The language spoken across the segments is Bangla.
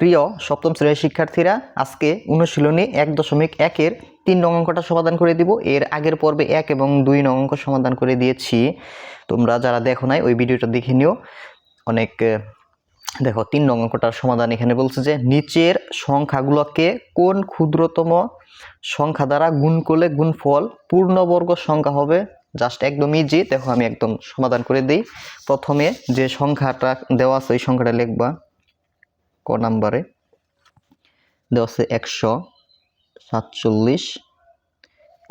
প্রিয় সপ্তম শ্রেণির শিক্ষার্থীরা, আজকে অনুশীলনী এক দশমিক একের তিন নং অঙ্কটা সমাধান করে দিব। এর আগের পর্বে এক এবং দুই নং অঙ্ক সমাধান করে দিয়েছি। তোমরা যারা দেখো নাই, ওই ভিডিওটা দেখে নিও। অনেক দেখো, তিন নং অঙ্কটার সমাধান এখানে বলছে যে, নিচের সংখ্যাগুলোকে কোন ক্ষুদ্রতম সংখ্যা দ্বারা গুণ করলে গুণফল পূর্ণবর্গ সংখ্যা হবে? জাস্ট একদম ইজি দেখো আমি একদম সমাধান করে দিই। প্রথমে যে সংখ্যাটা দেওয়া আছে, ওই সংখ্যাটা লিখবা। ক নাম্বারে? দেওয়া আছে একশো সাতচল্লিশ।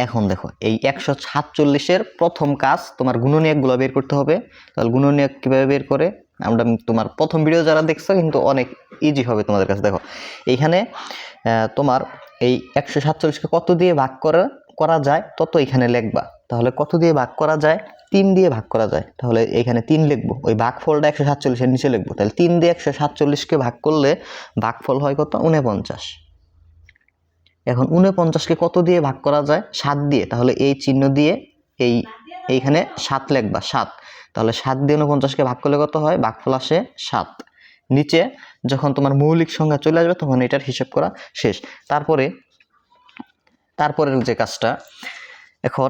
এখন দেখো, এই একশো সাতচল্লিশের প্রথম কাজ তোমার গুণনীয়কগুলো বের করতে হবে। তাহলে গুণনীয়ক কীভাবে বের করে? আমরা তোমার প্রথম ভিডিও যারা দেখছ কিন্তু অনেক ইজি হবে তোমাদের কাছে। দেখো, এইখানে তোমার এই একশো সাতচল্লিশকে কত দিয়ে ভাগ করা করা যায় তত এখানে লিখবা। তাহলে কত দিয়ে ভাগ করা যায়? তিন দিয়ে ভাগ করা যায়। তাহলে এখানে তিন লিখব। ওই ভাগফলটা একশো সাতচল্লিশের নিচে লিখব। তাহলে তিন দিয়ে একশো সাতচল্লিশকে ভাগ করলে ভাগফল হয় কত? উনপঞ্চাশ এখন উনপঞ্চাশকে কত দিয়ে ভাগ করা যায়? সাত দিয়ে। তাহলে এই চিহ্ন দিয়ে এই এইখানে সাত লিখবা, সাত। তাহলে সাত দিয়ে উনপঞ্চাশকে ভাগ করলে কত হয়? ভাগফল আসে সাত। নিচে যখন তোমার মৌলিক সংখ্যা চলে আসবে, তখন এটার হিসেব করা শেষ। তারপরে, তারপরের যে কাজটা, এখন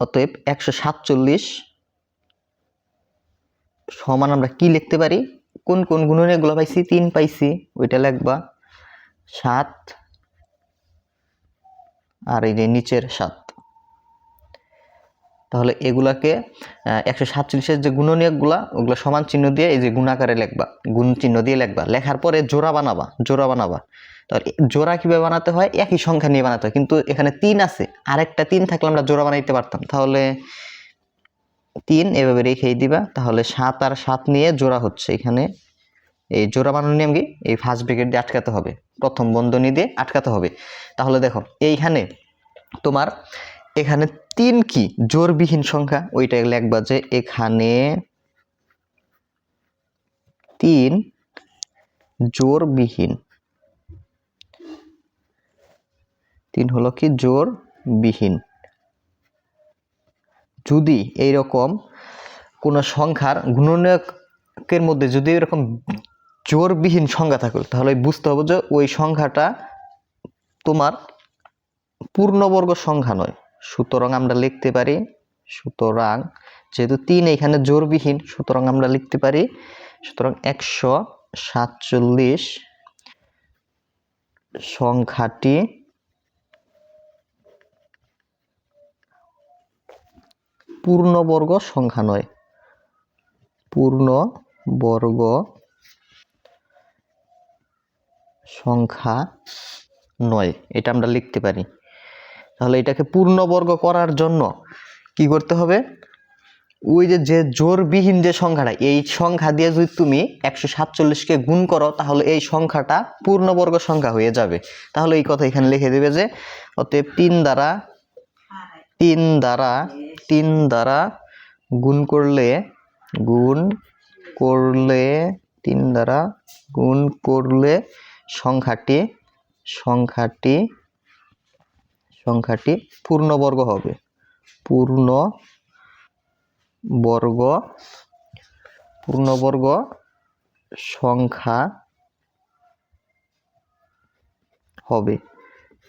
অতএব একশো সাতচল্লিশ সমান আমরা কি লিখতে পারি? কোন কোন গুণনীয়কগুলো পাইছি? তিন পাইছি, ওইটা লিখবা। সাত আর এই যে নিচের সাত। তাহলে এগুলাকে একশো সাতচল্লিশের যে গুণনীয়কগুলা ওগুলো সমান চিহ্ন দিয়ে এই যে গুণাকারে লেখবা। গুণ চিহ্ন দিয়ে লেখবা। লেখার পরে জোড়া বানাবা জোড়া বানাবা। তাহলে জোড়া কীভাবে বানাতে হয়? একই সংখ্যা নিয়ে বানাতে হয়। কিন্তু এখানে তিন আছে। আরেকটা তিন থাকলে আমরা জোড়া বানাইতে পারতাম। তাহলে তিন এভাবে রেখেই দিবা। তাহলে সাত আর সাত নিয়ে জোড়া হচ্ছে এখানে। এই জোড়া বানানোর নিয়ম কি? এই ফার্স্ট ব্রিগেড দিয়ে আটকাতে হবে। প্রথম বন্ধনী দিয়ে আটকাতে হবে। তাহলে দেখো, এইখানে তোমার এখানে তিন কি? জোরবিহীন সংখ্যা। ওইটা লিখবা যে এখানে তিন জোরবিহীন। তিন হলো কি? জোরবিহীন। যদি এইরকম কোনো সংখ্যার গুণনীয়কের মধ্যে যদি এরকম জোরবিহীন সংখ্যা থাকে, তাহলে বুঝতে হবে যে ওই সংখ্যাটা তোমার পূর্ণবর্গ সংখ্যা নয়। সুতরাং আমরা লিখতে পারি, সুতরাং যেহেতু তিন এখানে জোরবিহীন, সুতরাং আমরা লিখতে পারি, সুতরাং একশো সাতচল্লিশ সংখ্যাটি পূর্ণবর্গ সংখ্যা নয়। পূর্ণবর্গ সংখ্যা নয়। এটা আমরা লিখতে পারি। তাহলে এটাকে পূর্ণবর্গ করার জন্য কি করতে হবে? ওই যে যে জোরবিহীন যে সংখ্যাটা, এই সংখ্যা দিয়ে যদি তুমি একশো সাতচল্লিশকে গুণ করো, তাহলে এই সংখ্যাটা পূর্ণবর্গ সংখ্যা হয়ে যাবে। তাহলে এই কথা এখানে লিখে দেবে যে, অতএব তিন দ্বারা তিন দ্বারা তিন দ্বারা গুণ করলে গুণ করলে তিন দ্বারা গুণ করলে সংখ্যাটি সংখ্যাটি সংখ্যাটি পূর্ণবর্গ হবে। পূর্ণ বর্গ পূর্ণবর্গ সংখ্যা হবে।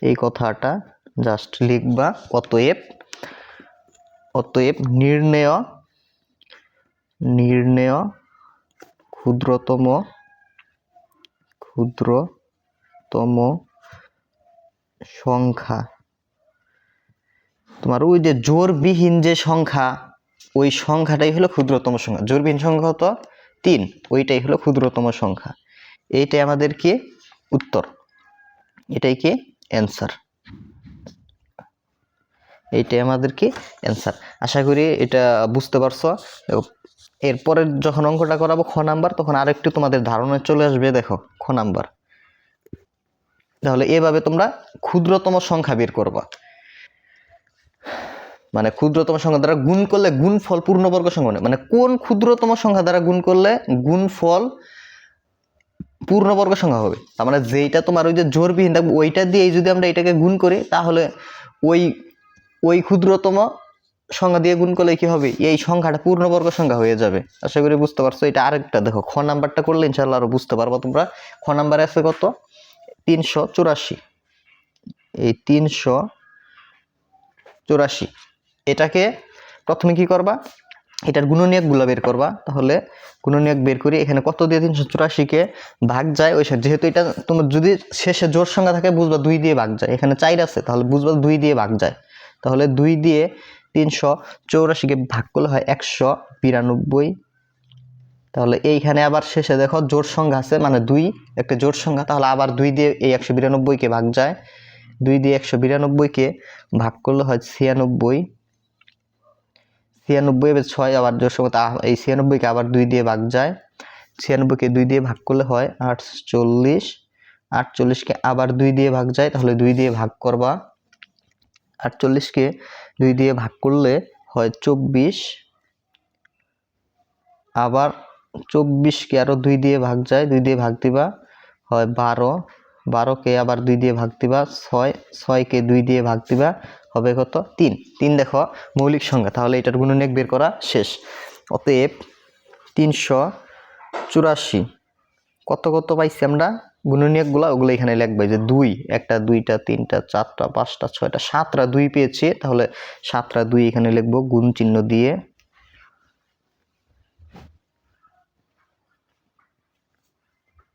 এই কথাটা জাস্ট লিখবা, অতএব অতএব নির্ণেয়, নির্ণয় ক্ষুদ্রতম ক্ষুদ্রতম সংখ্যা। তোমার ওই যে জোরবিহীন যে সংখ্যা, ওই সংখ্যাটাই হলো ক্ষুদ্রতম সংখ্যা। জোরবিহীন সংখ্যা হতো তিন। ওইটাই হলো ক্ষুদ্রতম সংখ্যা। এইটাই আমাদের কি? উত্তর। এটাই কি? অ্যান্সার এইটাই আমাদের কি অ্যান্সার আশা করি এটা বুঝতে পারছ। এরপরে যখন অঙ্কটা করাবো খ নাম্বার, তখন আরেকটু তোমাদের ধারণা চলে আসবে, দেখো, খ নাম্বার। তাহলে এভাবে তোমরা ক্ষুদ্রতম সংখ্যা বের করবা। মানে ক্ষুদ্রতম সংখ্যা দ্বারা গুণ করলে গুণফল পূর্ণবর্গ সংখ্যা। মানে কোন ক্ষুদ্রতম সংখ্যা দ্বারা গুণ করলে গুণফল পূর্ণবর্গ সংখ্যা হবে? তার মানে যেইটা তোমার ওই যে জোরবিহীন থাকবে ওইটা দিয়ে যদি আমরা এটাকে গুণ করি, তাহলে ওই ওই ক্ষুদ্রতম সংখ্যা দিয়ে গুণ করলে কি হবে? এই সংখ্যাটা পূর্ণবর্গ সংখ্যা হয়ে যাবে। আশা করি বুঝতে পারছ, এটা আরেকটা দেখো, খ নাম্বারটা করলে ইনশাল্লাহ আরও বুঝতে পারব তোমরা। খ নাম্বারে আছে কত? তিনশো চুরাশি। এই তিনশো চুরাশি। এটাকে প্রথমে কি করবা? এটার গুণনীয়কগুলো বের করবা। তাহলে গুণনীয়ক বের করি এখানে কত দিয়ে তিনশো চুরাশিকে ভাগ যায়? ওই যেহেতু এটা তোমার যদি শেষে জোর সংখ্যা থাকে, বুঝবা দুই দিয়ে ভাগ যায়। এখানে চার আছে, তাহলে বুঝবা দুই দিয়ে ভাগ যায়। তাহলে দুই দিয়ে তিনশো চৌরাশিকে ভাগ করলে হয় একশো বিরানব্বই। তাহলে এইখানে আবার শেষে দেখো জোর সংখ্যা আছে মানে দুই, একটা জোর সংখ্যা, তাহলে আবার দুই দিয়ে এই একশো বিরানব্বইকে ভাগ যায়। দুই দিয়ে একশো বিরানব্বইকে ভাগ করলে হয় ছিয়ানব্বই। ছিয়ানব্বই এবার ছয় আবার জোর সংখ্যা এই ছিয়ানব্বইকে আবার দুই দিয়ে ভাগ যায়। ছিয়ানব্বইকে দুই দিয়ে ভাগ করলে হয় আটচল্লিশ। আটচল্লিশকে আবার দুই দিয়ে ভাগ যায়, তাহলে দুই দিয়ে ভাগ করবা। আটচল্লিশকে দুই দিয়ে ভাগ করলে হয় চব্বিশ। আবার চব্বিশকে আরও দুই দিয়ে ভাগ যায়, দুই দিয়ে ভাগ দিবা হয় বারো। বারোকে আবার দুই দিয়ে ভাগ দিবা ছয়, ছয়কে দুই দিয়ে ভাগ দিবা হবে কত? তিন। তিন দেখো মৌলিক সংখ্যা, তাহলে এটার গুণনীয়ক বের করা শেষ। অতএব তিনশো চুরাশি। কত কত পাইছি আমরা? গুণনীয়কগুলো ওগুলো এখানে লিখবে যে দুই, একটা দুইটা, তিনটা, চারটা, পাঁচটা, ছয়টা, সাতটা দুই পেয়েছি, তাহলে সাতটা দুই এখানে লিখব গুণ চিহ্ন দিয়ে।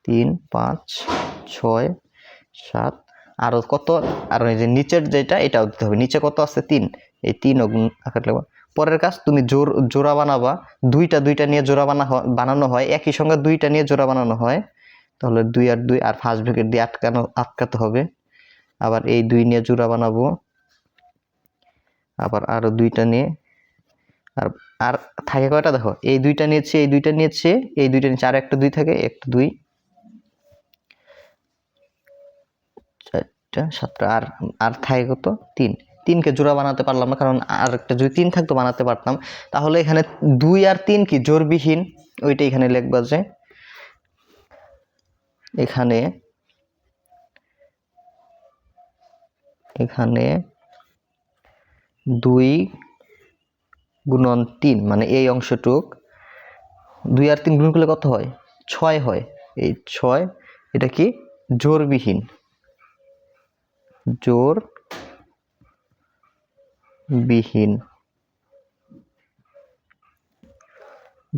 তিন, পাঁচ, ছয়, সাত আরও কত? আর এই যে নিচের যেটা, এটাও দিতে হবে। নিচে কত আছে? তিন। এই তিন অগুণ আকার লিখবা পরের কাজ, তুমি জোর, জোড়া বানাবা। দুইটা দুইটা নিয়ে জোড়া বানা বানানো হয়। একই সঙ্গে দুইটা নিয়ে জোড়া বানানো হয়। তাহলে দুই আর দুই আর ফার্স্ট ব্রেকেট দিয়ে আটকানো, আটকাতে হবে। আবার এই দুই নিয়ে জোড়া বানাবো। আবার আরও দুইটা নিয়ে। আর আর থাকে কয়টা দেখো? এই দুইটা নিয়েছে, এই দুইটা নিয়েছে, এই দুইটা নিয়েছে, আর একটা দুই থাকে, একটা দুই। চারটা, সাতটা, আর আর থাকে কত? তিন। তিনকে জোড়া বানাতে পারলাম না, কারণ আর একটা যদি তিন থাকতো, বানাতে পারতাম। তাহলে এখানে দুই আর তিন কি? জোরবিহীন, ওইটা এখানে লিখবা যে এখানে এখানে দুই গুণন তিন মানে এই অংশটুক দুই আর তিন গুণ করলে কত হয়? ছয় হয়। এই ছয়, এটা কি? জোরবিহীন। জোর বিহীন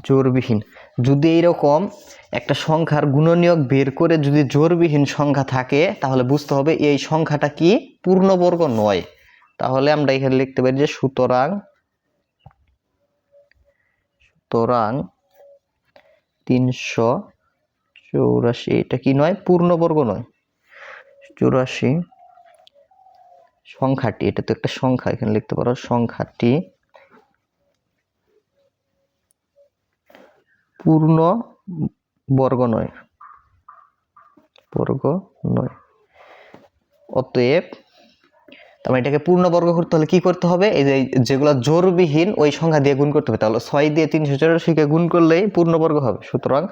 জোরবিহীন। যদি এইরকম একটা সংখ্যার গুণনীয়ক বের করে যদি জোরবিহীন সংখ্যা থাকে, তাহলে বুঝতে হবে এই সংখ্যাটা কি? পূর্ণবর্গ নয়। তাহলে আমরা এখানে লিখতে পারি যে সুতরাং সুতরাং তিনশো চৌরাশি, এটা কি নয়? পূর্ণবর্গ নয়। চৌরাশি সংখ্যাটি, এটা তো একটা সংখ্যা, এখানে লিখতে পারো সংখ্যাটি পূর্ণ বর্গ নয়। বর্গ নয়। অতএব তার মানে এটাকে পূর্ণ বর্গ করতে হলে কি করতে হবে? এই যে যেগুলো জোরবিহীন ওই সংখ্যা দিয়ে গুণ করতে হবে। তাহলে ছয় দিয়ে তিনশো চৌরাশিকে গুণ করলেই পূর্ণবর্গ হবে। সুতরাং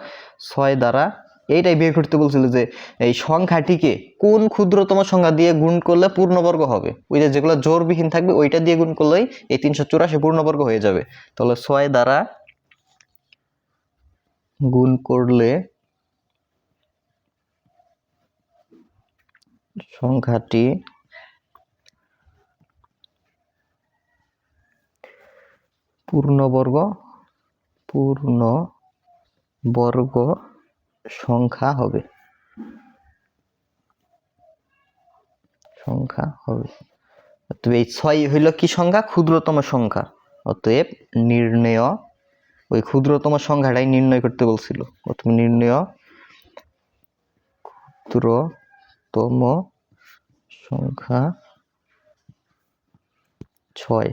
ছয় দ্বারা এইটাই বের করতে বলছিল যে এই সংখ্যাটিকে কোন ক্ষুদ্রতম সংখ্যা দিয়ে গুণ করলে পূর্ণবর্গ হবে? ওই যে যেগুলো জোরবিহীন থাকবে, ওইটা দিয়ে গুণ করলেই এই তিনশো চুরাশি পূর্ণবর্গ হয়ে যাবে। তাহলে ছয় দ্বারা গুণ করলে সংখ্যাটি পূর্ণবর্গ পূর্ণ বর্গ সংখ্যা হবে। সংখ্যা হবে। অতএব এই ছয় হইল কি সংখ্যা? ক্ষুদ্রতম সংখ্যা। অতএব নির্ণয় ওই ক্ষুদ্রতম সংখ্যাটাই নির্ণয় করতে বলছিল। প্রথমে নির্ণয় ক্ষুদ্রতম সংখ্যা ছয়।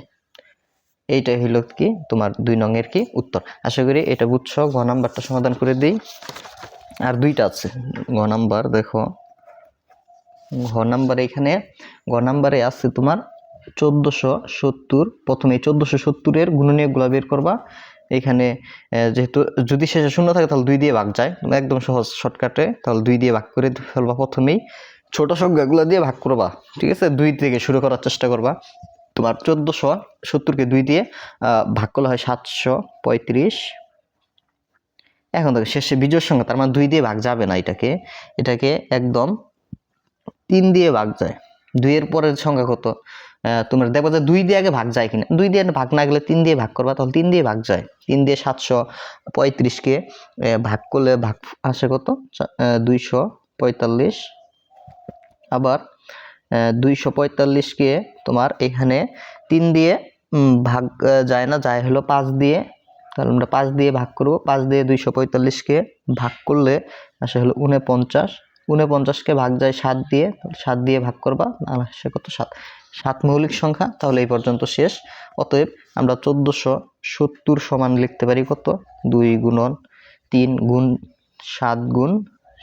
এইটাই হইল কি? তোমার দুই নংয়ের কি? উত্তর। আশা করি এটা বুঝছ। ঘ নাম্বারটা সমাধান করে দিই। আর দুইটা আছে। ঘ নাম্বার, দেখো। ঘ নাম্বার এখানে, ঘ নাম্বারে আছে তোমার চোদ্দোশো সত্তর। প্রথমে চোদ্দোশো সত্তরের গুণনীয়কগুলো বের করবা। এখানে যেহেতু যদি শেষে শূন্য থাকে, তাহলে দুই দিয়ে ভাগ যায়। একদম সহজ শর্টকাটে, তাহলে দুই দিয়ে ভাগ করে ফেলবা প্রথমেই। ছোট সংখ্যাগুলো দিয়ে ভাগ করবা, ঠিক আছে? দুই থেকে শুরু করার চেষ্টা করবা। তোমার চোদ্দোশো সত্তরকে দুই দিয়ে ভাগ করলে হয় সাতশো পঁয়ত্রিশ। এখন দেখো, শেষে বিজয়ের সংখ্যা, তার মানে দুই দিয়ে ভাগ যাবে না এটাকে। এটাকে একদম তিন দিয়ে ভাগ যায়। দুইয়ের পরের সংখ্যা কত? তোমরা দেখো যে দুই দিয়ে আগে ভাগ যায় কিনা। দুই দিয়ে ভাগ না গেলে তিন দিয়ে ভাগ করবা, তাহলে তিন দিয়ে ভাগ যায়। তিন দিয়ে সাতশো পঁয়ত্রিশকে ভাগ করলে ভাগ আসে কত? দুইশো পঁয়তাল্লিশ। আবার দুইশো পঁয়তাল্লিশকে তোমার এখানে তিন দিয়ে ভাগ যায় না, যায় হলো পাঁচ দিয়ে। তাহলে আমরা পাঁচ দিয়ে ভাগ করব। পাঁচ দিয়ে দুইশো পঁয়তাল্লিশকে ভাগ করলে আসে হলো উনপঞ্চাশ। উনপঞ্চাশকে ভাগ যায় সাত দিয়ে সাত দিয়ে ভাগ করবা আসে কত? সাত। সাত মৌলিক সংখ্যা, তাহলে এই পর্যন্ত শেষ। অতএব আমরা চোদ্দোশো সত্তর সমান লিখতে পারি কত? দুই গুণন তিন গুণ সাত গুণ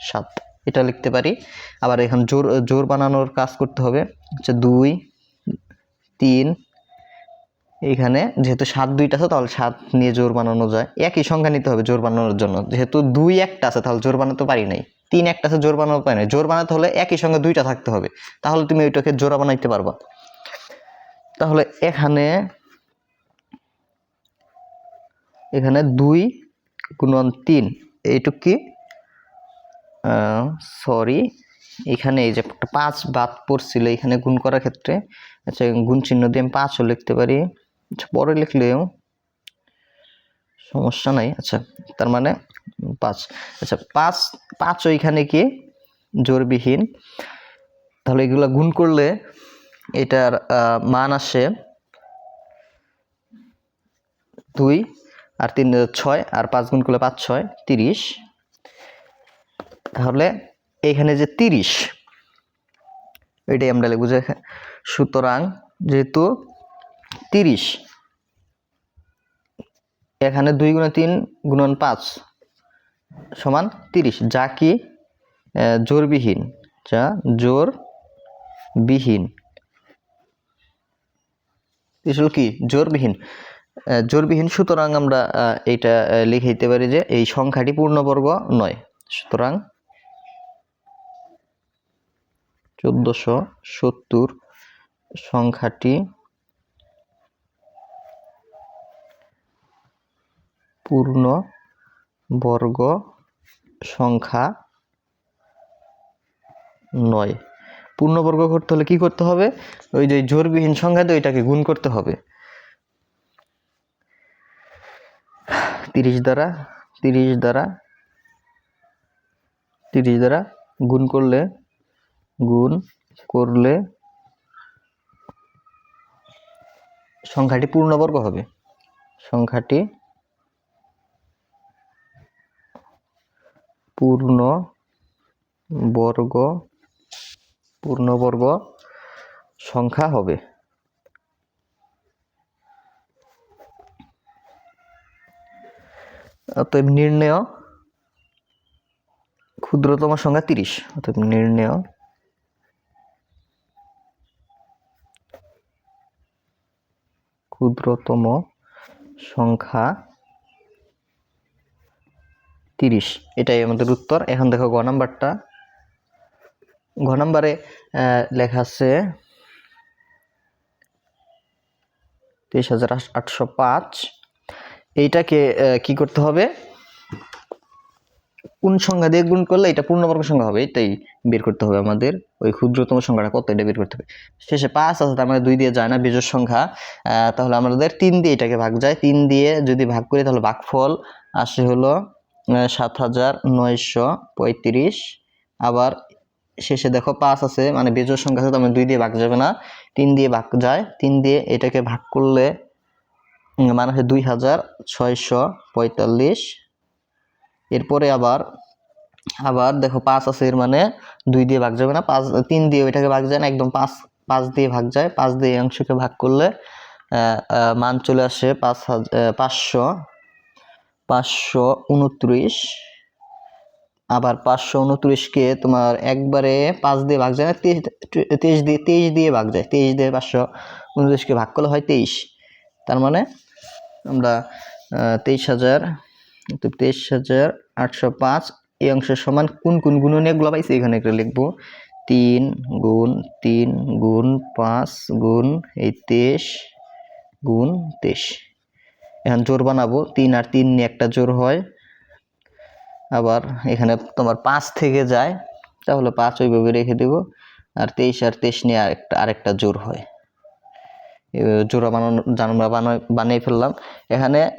সাত। এটা লিখতে পারি। আবার এখন জোর জোর বানানোর কাজ করতে হবে। হচ্ছে দুই, তিন এইখানে যেহেতু সাত দুইটা আছে, তাহলে সাত নিয়ে জোর বানানো যায়। একই সংখ্যা নিতে হবে জোর বানানোর জন্য। যেহেতু দুই একটা আছে, তাহলে জোর বানাতে পারি নাই। তিন একটা আছে, জোর বানাতে পারি নাই। জোর বানাতে হলে একই সঙ্গে দুইটা থাকতে হবে। তাহলে তুমি ওইটাকে জোড়া বানাইতে পারবা। তাহলে এখানে এখানে দুই গুণন তিন, এইটুক কি? সরি এখানে এই যে পাঁচ বাদ পড়ছিল এখানে গুণ করার ক্ষেত্রে আচ্ছা গুণ চিহ্ন দিয়ে আমি পাঁচও লিখতে পারি আচ্ছা পরে লিখলেও সমস্যা নাই আচ্ছা তার মানে পাঁচ আচ্ছা পাঁচ পাঁচ ওইখানে কি? জোরবিহীন, তাহলে এগুলো গুণ করলে এটার মান আসে দুই আর তিন ছয় আর পাঁচ গুণ করলে পাঁচ ছয়, তিরিশ। তাহলে এখানে যে তিরিশ, এটাই আমরা যে সুতরাং যেহেতু তিরিশ, এখানে দুই গুণে তিন গুণন পাঁচ সমান তিরিশ, যা কি? জোরবিহীন, যা জোর হলো কি? জোরবিহীন। জোরবিহীন সুতরাং আমরা এইটা লিখে পারি যে এই সংখ্যাটি পূর্ণবর্গ নয়। সুতরাং চোদ্দশো সত্তর সংখ্যাটি পূর্ণ বর্গ সংখ্যা নয়। পূর্ণবর্গ করতে হলে কি করতে হবে? ওই যে জোরবিহীন সংখ্যা দিয়ে ওইটাকে গুণ করতে হবে। তিরিশ দ্বারা তিরিশ দ্বারা তিরিশ দ্বারা গুণ করলে গুণ করলে সংখ্যাটি পূর্ণবর্গ হবে। সংখ্যাটি পূর্ণ বর্গ পূর্ণবর্গ সংখ্যা হবে। অতএব নির্ণয় ক্ষুদ্রতম সংখ্যা তিরিশ। অতএব নির্ণয় ক্ষুদ্রতম সংখ্যা তিরিশ। এটাই আমাদের উত্তর। এখন দেখো গ নাম্বারটা। ঘ নাম্বারে লেখা আছে তেইশ হাজার আটশো পাঁচ। এইটাকে কি করতে হবে? কোন সংখ্যা দিয়ে গুণ করলে এটা পূর্ণবর্গ সংখ্যা হবে? এটাই বের করতে হবে আমাদের। ওই ক্ষুদ্রতম সংখ্যাটা কত? এটা বের করতে হবে। শেষে পাঁচ আছে মানে দুই দিয়ে যায় না, বিজোড় সংখ্যা। তাহলে আমাদের তিন দিয়ে এটাকে ভাগ যায়। তিন দিয়ে যদি ভাগ করি, তাহলে ভাগফল আসে হলো সাত হাজার নয়শো পঁয়ত্রিশ। আবার শেষে দেখো পাঁচ আছে মানে বিজোড় সংখ্যা আছে তার দুই দিয়ে ভাগ যাবে না, তিন দিয়ে ভাগ যায়, তিন দিয়ে এটাকে ভাগ করলে মানে হচ্ছে দুই হাজার ছয়শো পঁয়তাল্লিশ। এরপরে আবার আবার দেখো পাঁচ আছে, এর মানে দুই দিয়ে ভাগ যাবে না, পাঁচ, তিন দিয়ে ওইটাকে ভাগ যায় না, একদম পাঁচ পাঁচ দিয়ে ভাগ যায়, পাঁচ দিয়ে অংশকে ভাগ করলে মান চলে আসে পাঁচ হাজার পাঁচশো পাঁচশো উনত্রিশ। আবার পাঁচশো উনত্রিশকে তোমার একবারে পাঁচ দিয়ে ভাগ যায় না তেইশ দিয়ে তেইশ দিয়ে ভাগ যায়, তেইশ দিয়ে পাঁচশো উনত্রিশকে ভাগ করলে হয় তেইশ। তার মানে আমরা তেইশ হাজার তেইশ হাজার আটশো পাঁচ, এই অংশের সমান কোন কোন গুণনীয়কগুলো পাইছি? এখানে একটা লিখব। তিন গুণ তিন গুণ পাঁচ গুণ, এই তেইশ গুণ তেইশ। এখন জোর বানাবো। তিন আর তিন নিয়ে একটা জোর হয়। আবার এখানে তোমার পাঁচ থেকে যায়, তাহলে পাঁচ ওইভাবে রেখে দেব। আর তেইশ আর তেইশ নিয়ে আরেকটা আরেকটা জোর হয়। জোড়া বানানো বানাই- বানিয়ে ফেললাম। এখানে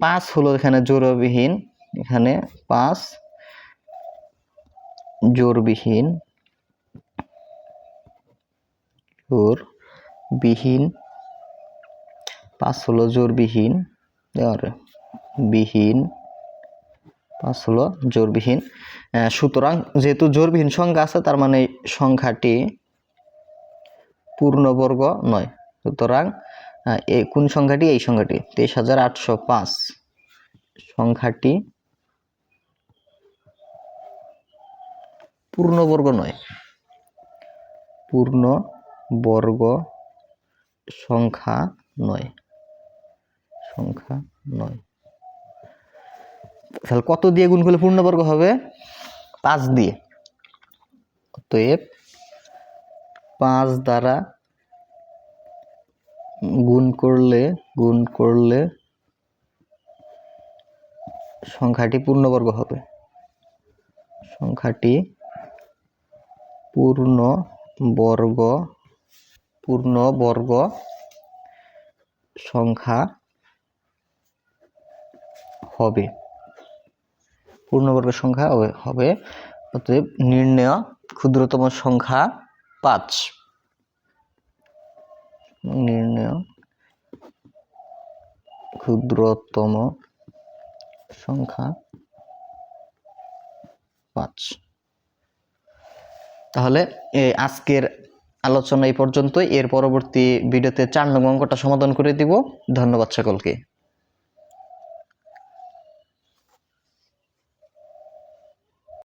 পাঁচ হলো এখানে জোড়বিহীন। এখানে পাঁচ জোরবিহীন জোর বিহীন পাঁচ হলো জোরবিহীন বিহীন পাঁচ হলো জোরবিহীন। সুতরাং যেহেতু জোরবিহীন সংখ্যা আছে, তার মানে সংখ্যাটি পূর্ণবর্গ নয়। সুতরাং এই কোন সংখ্যাটি? এই সংখ্যাটি। তেইশ হাজার আটশো পাঁচ। সংখ্যাটি পূর্ণবর্গ নয়। পূর্ণ বর্গ সংখ্যা নয়। সংখ্যা নয়। তাহলে কত দিয়ে গুণ করলে পূর্ণবর্গ হবে? পাঁচ দিয়ে। অতএব পাঁচ দ্বারা গুণ করলে গুণ করলে সংখ্যাটি পূর্ণবর্গ হবে। সংখ্যাটি পূর্ণ বর্গ পূর্ণ বর্গ সংখ্যা হবে। পূর্ণবর্গ সংখ্যা হবে- অতএব নির্ণয় ক্ষুদ্রতম সংখ্যা পাঁচ। নির্ণয় ক্ষুদ্রতম সংখ্যা পাঁচ। তাহলে আজকের আলোচনা এই পর্যন্তই। এর পরবর্তী ভিডিওতে চার নং অঙ্কটা সমাধান করে দিব। ধন্যবাদ সকলকে।